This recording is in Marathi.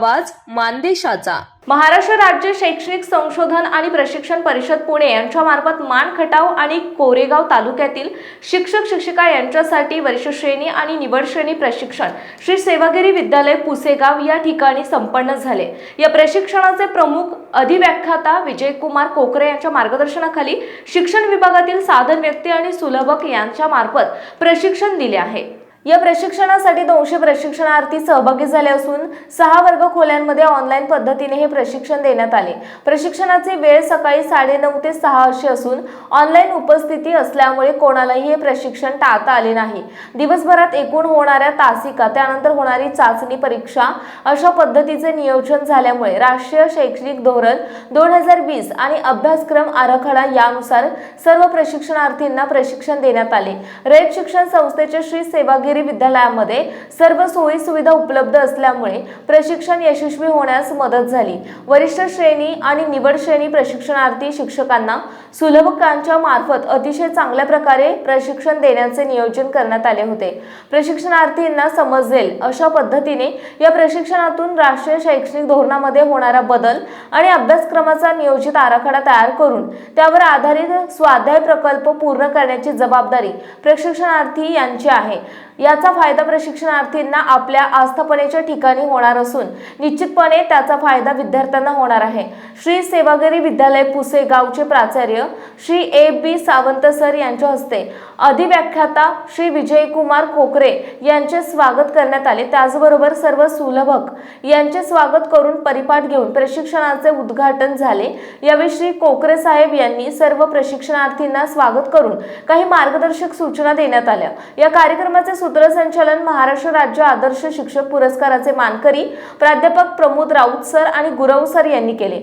आवाज मानदेशाचा. महाराष्ट्र राज्य शैक्षणिक संशोधन आणि प्रशिक्षण परिषद पुणे यांच्या मार्फत मान खटाव आणि कोरेगाव तालुक्यातील शिक्षक शिक्षिका यांच्यासाठी वर्षश्रेणी आणि निवड श्रेणी प्रशिक्षण श्री सेवागिरी विद्यालय पुसेगाव या ठिकाणी संपन्न झाले. या प्रशिक्षणाचे प्रमुख अधिव्याख्याता विजयकुमार कोकरे यांच्या मार्गदर्शनाखाली शिक्षण विभागातील साधन व्यक्ती आणि सुलभक यांच्या मार्फत प्रशिक्षण दिले आहे. या प्रशिक्षणासाठी दोनशे प्रशिक्षणार्थी सहभागी झाले असून सहा वर्ग खोल्यांमध्ये ऑनलाईन पद्धतीने हे प्रशिक्षण देण्यात आले. प्रशिक्षणाची वेळ सकाळी साडेनऊ ते सहा अशी असून ऑनलाईन उपस्थिती असल्यामुळे कोणालाही हे प्रशिक्षण टाळता आले नाही. दिवसभरात एकूण होणाऱ्या तासिका त्यानंतर होणारी चाचणी परीक्षा अशा पद्धतीचे नियोजन झाल्यामुळे राष्ट्रीय शैक्षणिक धोरण दोन हजार वीस आणि अभ्यासक्रम आराखडा यानुसार सर्व प्रशिक्षणार्थींना प्रशिक्षण देण्यात आले. रयत शिक्षण संस्थेचे श्री रत्नागिरी विद्यालयामध्ये सर्व सोयी सुविधा उपलब्ध असल्यामुळे प्रशिक्षण यशस्वी होण्यास मदत झाली. वरिष्ठ श्रेणी आणि निवड श्रेणी प्रशिक्षणार्थी शिक्षकांना सुलभकांच्या मार्फत अतिशय चांगल्या प्रकारे प्रशिक्षण देण्याचे नियोजन करण्यात आले होते. प्रशिक्षणार्थींना समजेल अशा पद्धतीने या प्रशिक्षणातून राष्ट्रीय शैक्षणिक धोरणामध्ये होणारा बदल आणि अभ्यासक्रमाचा नियोजित आराखडा तयार करून त्यावर आधारित स्वाध्याय प्रकल्प पूर्ण करण्याची जबाबदारी प्रशिक्षणार्थी यांची आहे. याचा फायदा प्रशिक्षणार्थींना आपल्या आस्थापनेच्या ठिकाणी होणार असून निश्चितपणे त्याचा फायदा विद्यार्थ्यांना होणार आहे. श्री सेवागिरी विद्यालय पुसे गावचे प्राचार्य Shri A B Sawant sir यांच्या हस्ते अधिव्याख्याता श्री विजयकुमार कोकरे यांचे स्वागत करण्यात आले. त्याचबरोबर सर्व सुलभक यांचे स्वागत करून परिपाठ घेऊन प्रशिक्षणाचे उद्घाटन झाले. यावेळी श्री कोकरे साहेब यांनी सर्व प्रशिक्षणार्थींना स्वागत करून काही मार्गदर्शक सूचना देण्यात आल्या. या कार्यक्रमाचे सूत्रसंचालन महाराष्ट्र राज्य आदर्श शिक्षक पुरस्काराचे मानकरी प्राध्यापक प्रमोद राऊत सर आणि गुरव सर यांनी केले.